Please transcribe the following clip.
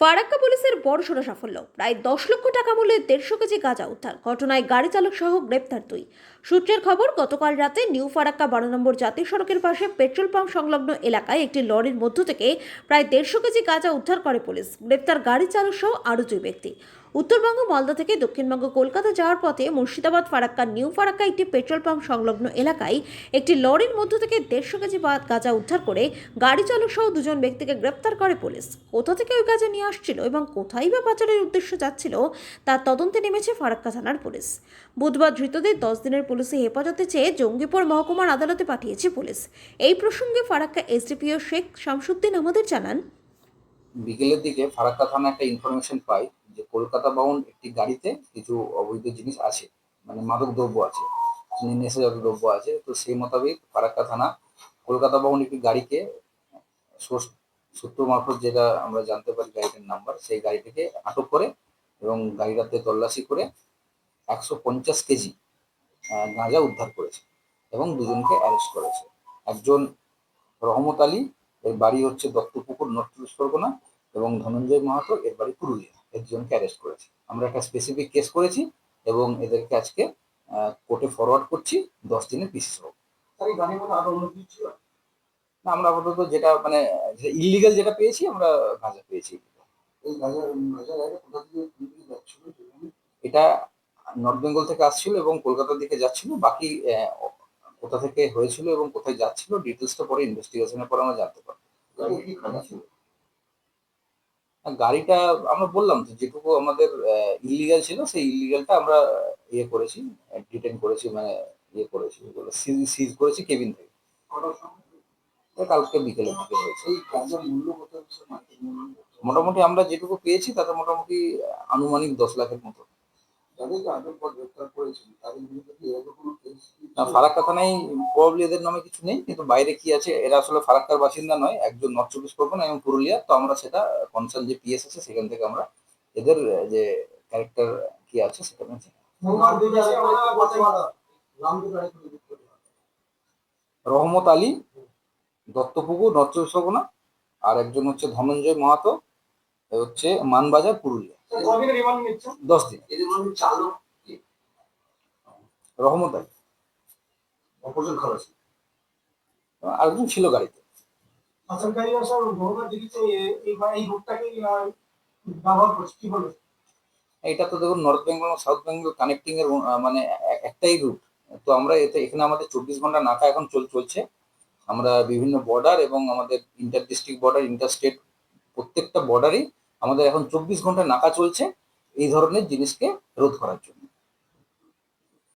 ফারাক্কা পুলিশের বড়সড় সাফল্য। প্রায় দশ লক্ষ টাকা মূল্যের দেড়শো কেজি গাঁজা উদ্ধার। ঘটনায় গাড়ি চালক সহ গ্রেপ্তার দুই। সূত্রের খবর, গতকাল রাতে নিউ ফারাক্কা বারো নম্বর জাতীয় সড়কের পাশে পেট্রোল পাম্প সংলগ্ন এলাকায় একটি লরির মধ্য থেকে প্রায় দেড়শো কেজি গাঁজা উদ্ধার করে পুলিশ। গ্রেপ্তার গাড়ি চালক সহ আরও দুই ব্যক্তি। উত্তরবঙ্গ, মালদা থেকে দক্ষিণবঙ্গ, কলকাতা যাওয়ার পথে মুর্শিদাবাদ ফারাক্কা নিউ ফারাক্কা একটি পেট্রোল পাম্প সংলগ্ন এলাকায় একটি লরির মধ্য থেকে দেড়শো কেজি গাঁজা উদ্ধার করে গাড়ি চালক সহ দুজন ব্যক্তিকে গ্রেপ্তার করে পুলিশ। কোথা থেকে ওই গাঁজা নিয়ে আসছিল এবং কোথায় বা পাচারের উদ্দেশ্য যাচ্ছিল তার তদন্তে নেমেছে ফারাক্কা থানার পুলিশ। বুধবার ধৃতদের দশ দিনের পুলিশে হেফাজতে চেয়ে জঙ্গিপুর মহকুমার আদালতে পাঠিয়েছে পুলিশ। এই প্রসঙ্গে ফারাক্কা এসডিপিও শেখ শামসুদ্দিন আমাদের জানান, বিকেলের দিকে ফারাক্কা থানা একটা ইনফরমেশন পাই যে কলকাতা বাউন্ড একটি গাড়িতে কিছু অবৈধ জিনিস আছে মানে মাদক দ্রব্য আছে নেশাজাত দ্রব্য আছে। তো সেই মোতাবেক ফারাক্কা থানা কলকাতা বাউন্ড একটি গাড়িকে সোর্স সূত্র মারফত যেটা আমরা জানতে পারি গাড়িটার নাম্বার, সেই গাড়িটিকে আটক করে এবং গাড়িটাতে তল্লাশি করে একশো পঞ্চাশ কেজি গাঁজা উদ্ধার করেছে এবং দুজনকে অ্যারেস্ট করেছে। একজন রহমত আলী, এর বাড়ি হচ্ছে দত্তপুকুর নর্থ চব্বিশ পরগনা এবং ধনঞ্জয় মাহাতো, এর বাড়ি পুরুলিয়া এর দুজনকে অ্যারেস্ট করেছে। আমরা একটা স্পেসিফিক কেস করেছি এবং এদেরকে আজকে কোর্টে ফরওয়ার্ড করছি, দশ দিনের পিসি সহ তার এই আরও ছিল? আমরা আপাতত যেটা মানে ইলিগাল যেটা পেয়েছি আমরা গাঁজা পেয়েছি। এটা নর্থ বেঙ্গল থেকে আসছিল এবং কলকাতার দিকে যাচ্ছিল। বাকি কোথা থেকে হয়েছিল এবং কোথায় যাচ্ছিল ডিটেলসটা পরে ইনভেস্টিগেশনের পরে আমরা জানতে পারব। গাড়িটা আমরা বললাম তো যেটুকু আমাদের ইলিগাল ছিল সেই ইলিগালটা আমরা ইয়ে করেছি ডিটেন করেছি মানে ইয়ে করেছি সিজ করেছি কেবিন থেকে। কালকে বিকেলের দিকে হয়েছে? মোটামুটি আমরা যেটুকু পেয়েছি তাতে মোটামুটি আনুমানিক দশ লাখের মতো। না ফারাক্কা থানায় এদের নামে কিছু নেই কিন্তু বাইরে কি আছে এরা আসলে ফারাক্কার বাসিন্দা নয় একজন নর্থ চব্বিশ পরগনা এবং পুরুলিয়া তো আমরা সেটা যে পিএস আছে সেখান থেকে আমরা এদের যে ক্যারেক্টার কি আছে সেটা? রহমত আলী দত্তপুকুর নর্থ চব্বিশ পরগনা আর একজন হচ্ছে ধনঞ্জয় মাহাতো হচ্ছে মানবাজার পুরুলিয়া। দশ দিন। রহমত আলী আরেকজন ছিল গাড়িতে। বলবে এটা তো দেখুন North Bengal South Bengal connecting এর মানে একটাই রুট তো আমরা এতে এখানে আমাদের চব্বিশ ঘণ্টা নাকা এখন চল চলছে। আমরা বিভিন্ন বর্ডার এবং আমাদের inter district border inter state প্রত্যেকটা বর্ডারই আমাদের এখন চব্বিশ ঘণ্টা নাকা চলছে এই ধরনের জিনিসকে রোধ করার জন্য।